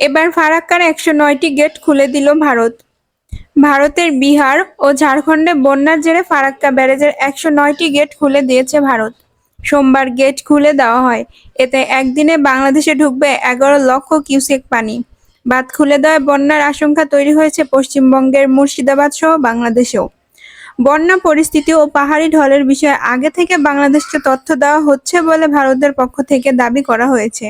এবার ফারাক্কার একশো নয়টি গেট খুলে দিল ভারত। ভারতের বিহার ও ঝাড়খণ্ডে বন্যার জেরে ফারাক্কা ব্যারেজের একশো নয়টি গেট খুলে দিয়েছে ভারত। সোমবার গেট খুলে দেওয়া হয়। এতে একদিনে বাংলাদেশে ঢুকবে এগারো লক্ষ কিউসেক পানি। বাঁধ খুলে দেওয়ায় বন্যার আশঙ্কা তৈরি হয়েছে পশ্চিমবঙ্গের মুর্শিদাবাদ সহ বাংলাদেশেও। বন্যা পরিস্থিতি ও পাহাড়ি ঢলের বিষয়ে আগে থেকে বাংলাদেশকে তথ্য দেওয়া হচ্ছে বলে ভারতের পক্ষ থেকে দাবি করা হয়েছে।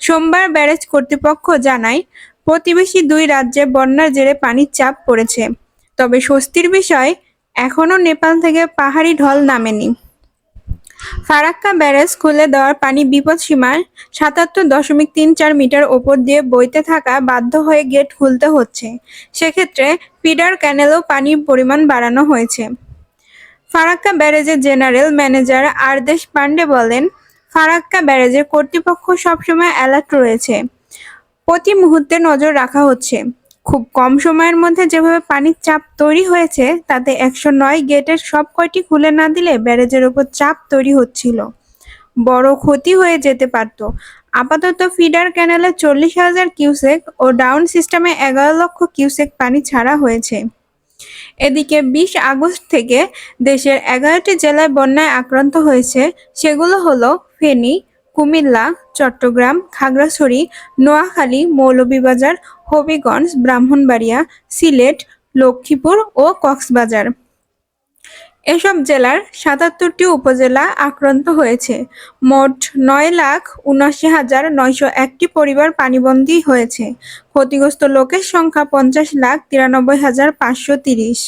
সোমবার ব্যারেজ কর্তৃপক্ষ জানায়, প্রতিবেশী দুই রাজ্যে বন্যার জেরে পানির চাপ পড়েছে। তবে স্বস্তির বিষয়, এখনও নেপাল থেকে পাহাড়ি ঢল নামেনি। ফারাক্কা ব্যারেজ খুলে দেওয়ার পানি বিপদ সীমার সাতাত্তর দশমিক তিন চার মিটার ওপর দিয়ে বইতে থাকা বাধ্য হয়ে গেট খুলতে হচ্ছে। সেক্ষেত্রে ফিডার ক্যানেলও পানির পরিমাণ বাড়ানো হয়েছে। ফারাক্কা ব্যারেজের জেনারেল ম্যানেজার আরদেশ পান্ডে বলেন ফারাক্কা ব্যারেজের কর্তৃপক্ষ সবসময় অ্যালার্ট রয়েছে। প্রতি মুহূর্তে নজর রাখা হচ্ছে। খুব কম সময়ের মধ্যে যেভাবে পানির চাপ তৈরি হয়েছে, তাতে একশো নয় গেটের সব কয়টি খুলে না দিলে ব্যারেজের ওপর চাপ তৈরি হচ্ছিল। বড় ক্ষতি হয়ে যেতে পারত। আপাতত ফিডার ক্যানেলে চল্লিশ হাজার কিউসেক ও ডাউন সিস্টেমে এগারো লক্ষ কিউসেক পানি ছাড়া হয়েছে। এদিকে বিশ আগস্ট থেকে দেশের এগারোটি জেলায় বন্যায় আক্রান্ত হয়েছে, সেগুলো হলো ফেনী, কুমিল্লা, চট্টগ্রাম, খাগড়াছড়ি, নোয়াখালী, মৌলভীবাজার, হবিগঞ্জ, ব্রাহ্মণবাড়িয়া, সিলেট, লক্ষ্মীপুর ও কক্সবাজার। এসব জেলার সাতাত্তরটি উপজেলা আক্রান্ত হয়েছে। মোট নয় লাখ উনআশি হাজার নয়শো একটি পরিবার পানিবন্দী হয়েছে। ক্ষতিগ্রস্ত লোকের সংখ্যা পঞ্চাশ লাখ তিরানব্বই হাজার পাঁচশো তিরিশ।